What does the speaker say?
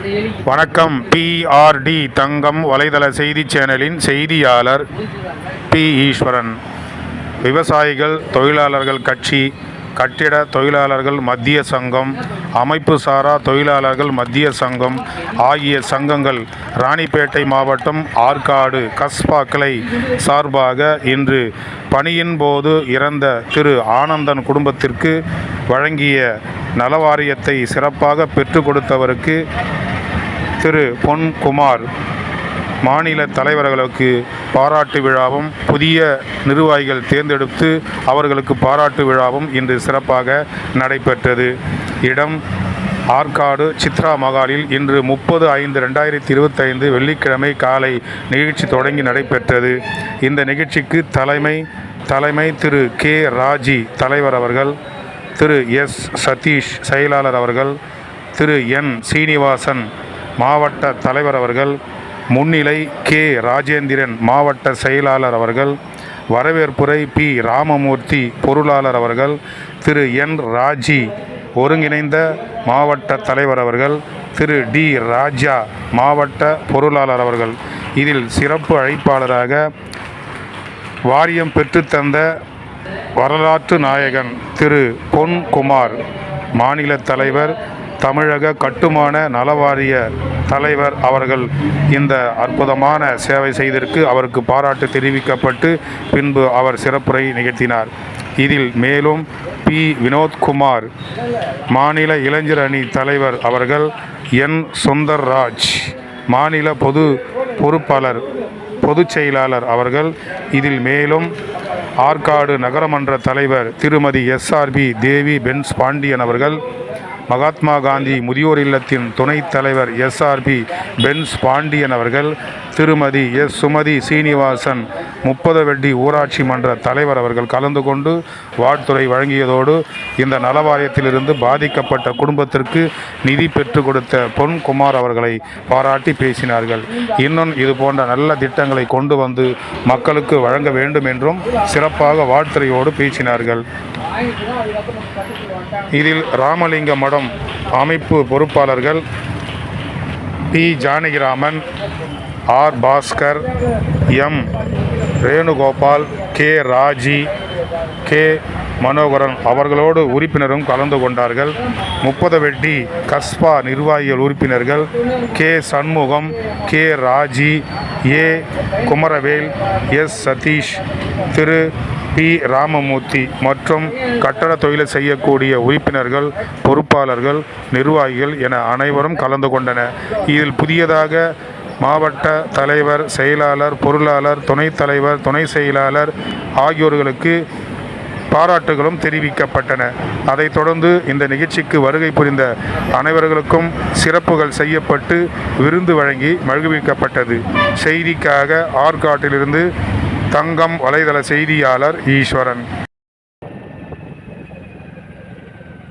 வணக்கம். பிஆர்டி தங்கம் வலைதள செய்தி சேனலின் செய்தியாளர் பி ஈஸ்வரன். விவசாயிகள் தொழிலாளர்கள் கட்சி கட்டிட தொழிலாளர்கள் மத்திய சங்கம் அமைப்பு சாரா தொழிலாளர்கள் மத்திய சங்கம் ஆகிய சங்கங்கள் ராணிப்பேட்டை மாவட்டம் ஆற்காடு கஸ்பா கிளை சார்பாக இன்று பணியின் போது இறந்த திரு ஆனந்தன் குடும்பத்திற்கு வழங்கிய நலவாரியத்தை சிறப்பாக பெற்றுக் கொடுத்தவருக்கு திரு பொன்குமார் மாநில தலைவர்களுக்கு பாராட்டு விழாவும் புதிய நிர்வாகிகள் தேர்ந்தெடுத்து அவர்களுக்கு பாராட்டு விழாவும் இன்று சிறப்பாக நடைபெற்றது. இடம் ஆற்காடு சித்ரா மகாலில் இன்று முப்பது ஐந்து ரெண்டாயிரத்தி இருபத்தைந்து வெள்ளிக்கிழமை காலை நிகழ்ச்சி தொடங்கி நடைபெற்றது. இந்த நிகழ்ச்சிக்கு தலைமை தலைமை திரு கே ராஜி தலைவர் அவர்கள் திரு எஸ் சதீஷ் செயலாளர் அவர்கள் திரு என் சீனிவாசன் மாவட்ட தலைவர் அவர்கள் முன்னிலை கே. ராஜேந்திரன் மாவட்ட செயலாளர் அவர்கள் வரவேற்புரை பி. ராமமூர்த்தி பொருளாளர் அவர்கள் திரு. என். ராஜி ஒருங்கிணைந்த மாவட்ட தலைவர் அவர்கள் திரு. டி. ராஜா மாவட்ட பொருளாளர் அவர்கள். இதில் சிறப்பு அழைப்பாளராக வாரியம் பெற்றுத்தந்த வரலாற்று நாயகன் திரு. பொன்குமார் மாநில தலைவர் தமிழக கட்டுமான நலவாரிய தலைவர் அவர்கள் இந்த அற்புதமான சேவை செய்ததற்கு அவருக்கு பாராட்டு தெரிவிக்கப்பட்டு பின்பு அவர் சிறப்புரை நிகழ்த்தினார். இதில் மேலும் பி. வினோத்குமார் மாநில இளைஞர் அணி தலைவர் அவர்கள் என். சுந்தர்ராஜ் மாநில பொது பொறுப்பாளர் பொதுச் செயலாளர் அவர்கள் இதில் மேலும் ஆற்காடு நகரமன்ற தலைவர் திருமதி எஸ்ஆர்பி தேவி பென்ஸ் பாண்டியன் அவர்கள் மகாத்மா காந்தி முதியோர் இல்லத்தின் துணைத் தலைவர் எஸ்ஆர்பி பென்ஸ் பாண்டியன் அவர்கள் திருமதி எஸ் சுமதி சீனிவாசன் முப்பது வெட்டி ஊராட்சி மன்ற தலைவர் அவர்கள் கலந்து கொண்டு வாழ்த்துறை வழங்கியதோடு இந்த நலவாரியத்திலிருந்து பாதிக்கப்பட்ட குடும்பத்திற்கு நிதி பெற்றுக் கொடுத்த பொன்குமார் அவர்களை பாராட்டி பேசினார்கள். இன்னும் இது போன்ற நல்ல திட்டங்களை கொண்டு வந்து மக்களுக்கு வழங்க வேண்டும் என்றும் சிறப்பாக வாழ்த்துறையோடு பேசினார்கள். இதில் ராமலிங்க மடம் அமைப்பு பொறுப்பாளர்கள் P. Janakiraman R. Bhaskar M. Renugopal K. Raji K. Manoharan அவர்களோடு உறுப்பினரும் கலந்து கொண்டார்கள். முப்பது வெட்டி கஸ்பா நிர்வாகிகள் உறுப்பினர்கள் K. Shanmugam K. Raji A. Kumaravel S. Sathish Thiru. P. Ramamoorthy மற்றும் கட்டட தொழிலை செய்யக்கூடிய உறுப்பினர்கள் பொறுப்பாளர்கள் நிர்வாகிகள் என அனைவரும் கலந்து கொண்டனர். இதில் புதியதாக மாவட்ட தலைவர் செயலாளர் பொருளாளர் துணைத் தலைவர் துணை செயலாளர் ஆகியோர்களுக்கு பாராட்டுகளும் தெரிவிக்கப்பட்டன. அதைத் தொடர்ந்து இந்த நிகழ்ச்சிக்கு வருகை புரிந்த அனைவர்களுக்கும் சிறப்புகள் செய்யப்பட்டு விருந்து வழங்கி மகிழ்விக்கப்பட்டது. செய்திக்காக ஆற்காட்டிலிருந்து தங்கம் வலைதள செய்தியாளர் ஈஸ்வரன்.